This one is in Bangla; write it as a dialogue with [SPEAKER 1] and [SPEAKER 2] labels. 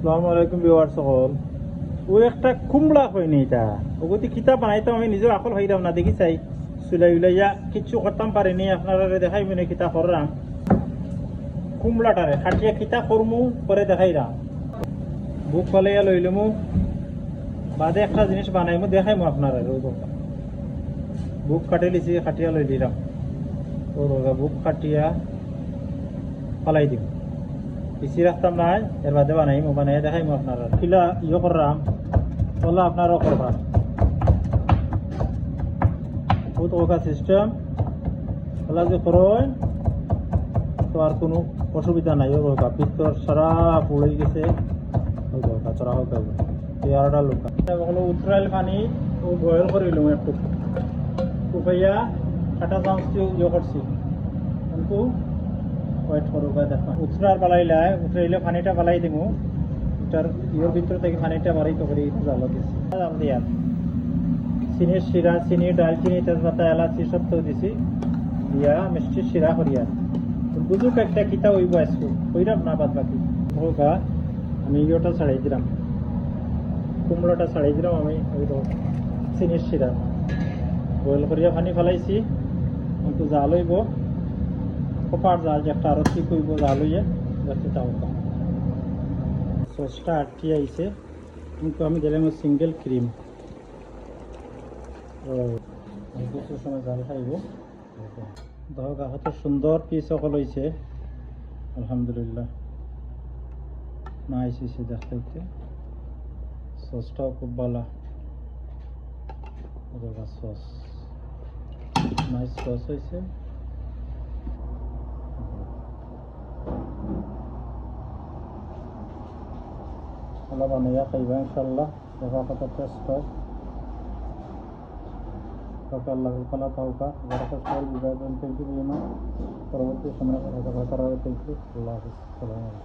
[SPEAKER 1] আসসালামু আলাইকুম বিওয়ার সকল। ও একটা কুমড়া হয়নি এটা। ওগতি কিতাব বানাইতাম, আমি নিজেও আকল হইলাম না দেখি চাই চুলাই উলাইয়া কিচ্ছু করতাম পারিনি আপনারা দেখাই মানে কিতাব করলাম কুমড়াটারে খাটিয়া কিতাব করমু পরে দেখাইলাম। বুক ফলাইয়া লইলমু। বাদে একটা জিনিস বানাইমু, দেখাইমু আপনারা বুক কাটি লিছি, খাটিয়া লই দিলাম বুক কাটিয়া ফালাই দিম। পিছিয়ে রাখতাম নাই, এর বাদে বানাইম বানাই দেখাইম আপনারা। কিলা ইয়ে করলাম ওলা আপনারাও করবা বহুত ওকা সিস্টেম ওলা যে করেন, তো আর কোনো অসুবিধা নাই ও রোগা পিত্তর সারা পড়ে গেছে, ওই দরকার তোরা হোক এগারোটা লোক হলো উতরাইল পানি, ও বয়েল করিলাম একটু। কুপাইয়া কাটা চামচটিও ইয়ে করছি। কিন্তু ওয়েট করুক দেখা উতরার পালাইলাই উতরাইলে পানিটা পালাই দিমু। এটার ইয়ের ভিতর থেকে পানিটা বাড়াইতে করে জাল দিছি। জাল দিয়া চিনির শিরা চিনি ডালচিনি তেজপাতা এলাচি সব তো দিছি। দিয়া মিষ্টির শিরা করিয়া বুঝুক একটা কিতা হইব আজকে কইরাম না বাদ বাকি। হোকা আমি ইয়েটা ছাড়াই দিলাম কুমড়োটা ছাড়াই দিলাম আমি ওই তো চিনির শিরা বয়েল করিয়া পানি ফেলাইছি। কিন্তু জাল হইব কপার জাল যে একটা আরও ঠিক হইব, জাল হইয়া যাতে তাও সসটা আটকে আইছে। কিন্তু আমি দিলাম সিঙ্গেল ক্রিম কিছু সময় জাল খাইব। ধরক কত সুন্দর পিস সকল হয়েছে আলহামদুলিল্লাহ। না আইসিছে দেখতে দেখতে সসটাও খুব ভালো। সস। নাইস সস হয়েছে আল্লাহ বানাইয়া খাইবা ইনশাল্লাহ দেখা কত টেস্ট হয় তাকে আল্লাহ কলা থাকা টেস্ট হয় বিদায় থ্যাংক ইউ পরবর্তী সময় কথা করার থ্যাংক ইউ আল্লাহ হাফিজ সালাম